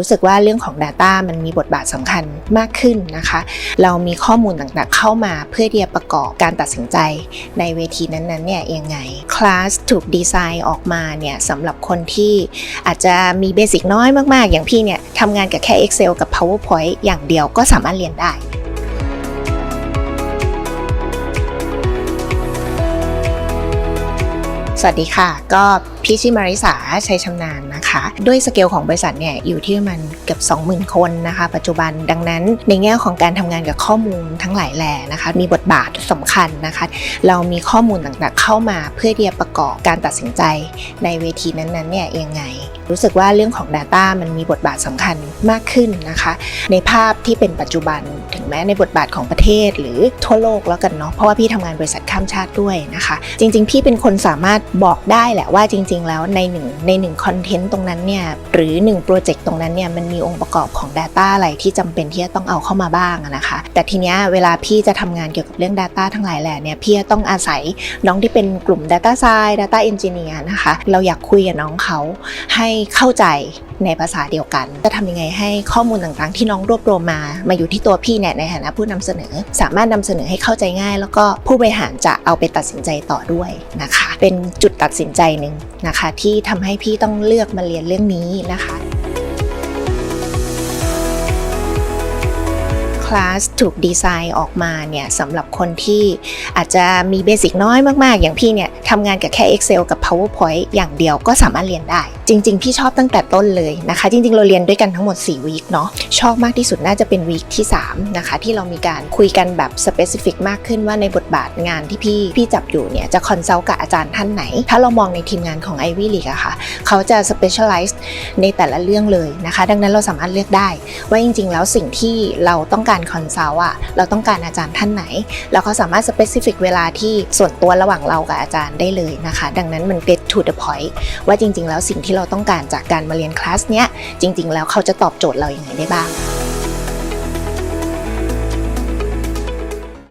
รู้สึกว่าเรื่องของ Data มันมีบทบาทสำคัญมากขึ้นนะคะ เรามีข้อมูลต่างๆ เข้ามาเพื่อที่จะประกอบการตัดสินใจในเวทีนั้นๆเนี่ยยังไงคลาสถูกดีไซน์ออกมาเนี่ยสำหรับคนที่อาจจะมีเบสิกน้อยมากๆ อย่างพี่เนี่ยทำงานกับแค่ Excel กับ PowerPoint อย่างเดียวก็สามารถเรียนได้ สวัสดีค่ะ ก็พี่ชื่อมาริสาชัยชำนาญนะคะ ด้วยสเกลของบริษัทเนี่ยอยู่ที่มันเกือบ20,000 คนนะคะ ปัจจุบันดังนั้นในแง่ของการทำงานกับข้อมูลทั้งหลายแหล่นะคะ มีบทบาทสำคัญนะคะ เรามีข้อมูลต่างๆเข้ามาเพื่อที่จะประกอบการตัดสินใจในเวทีนั้นๆเนี่ยยังไง รู้สึกว่าเรื่องของ Data มันมีบทบาทสำคัญมากขึ้นนะคะ ในภาพที่เป็นปัจจุบันถึงแม้ในบทบาทของประเทศหรือทั่วโลกแล้วกันเนาะเพราะว่าพี่ทำงานบริษัทข้ามชาติด้วยนะคะ จริง ๆ พี่เป็นคนสามารถบอกได้แหละว่าจริง ๆ แล้วในหนึ่งในหนึ่งคอนเทนต์ตรงนั้นเนี่ยหรือ1โปรเจกต์ตรงนั้นเนี่ยมันมีองค์ประกอบของ Data อะไรที่จำเป็นที่จะต้องเอาเข้ามาบ้างนะคะ แต่ทีเนี้ยเวลาพี่จะทำงานเกี่ยวกับเรื่อง Data ทั้งหลายแหล่เนี่ยพี่ต้องอาศัยน้องที่เป็นกลุ่ม Data Science Data Engineer นะคะ เราอยากคุยกับน้องเขาให้เข้าใจในภาษาเดียวกัน จะทำยังไงให้ข้อมูลต่างๆ ที่น้องรวบรวมมา มาอยู่ที่ตัวพี่เนี่ยในฐานะผู้นำเสนอ สามารถนำเสนอให้เข้าใจง่าย แล้วก็ผู้บริหารจะเอาไปตัดสินใจต่อด้วยนะคะ เป็นจุดตัดสินใจหนึ่งนะคะ ที่ทำให้พี่ต้องเลือกมาเรียนเรื่องนี้นะคะคลาสถูกดีไซน์ออกมาเนี่ยสำหรับคนที่อาจจะมีเบสิกน้อยมาก ๆ อย่างพี่เนี่ยทำงานกับแค่ Excel กับ PowerPoint อย่างเดียวก็สามารถเรียนได้ จริง ๆ พี่ชอบตั้งแต่ต้นเลยนะคะ จริง ๆ เราเรียนด้วยกันทั้งหมด 4 วีคเนาะชอบมากที่สุดน่าจะเป็นวีคที่ 3 นะคะ ที่เรามีการคุยกันแบบสเปซิฟิกมากขึ้นว่าในบทบาทงานที่พี่พี่จับอยู่เนี่ยจะคอนซัลท์กับอาจารย์ท่านไหน ถ้าเรามองในทีมงานของ Ivy League อะค่ะ เขาจะ specialize ในแต่ละเรื่องเลยนะคะ ดังนั้นเราสามารถเลือกได้ ว่าจริง ๆ แล้วสิ่งที่เราต้องการคอนซัลท์อะเราต้องการอาจารย์ท่านไหน แล้วเขาสามารถ specific เวลาที่ส่วนตัวระหว่างเรากับอาจารย์ได้เลยนะคะ ดังนั้นมัน get to the point ว่าจริง ๆ แล้วสิ่งที่เราต้องการจากการมาเรียนคลาสเนี้ยจริง ๆ แล้วเขาจะตอบโจทย์เราอย่างไรได้บ้าง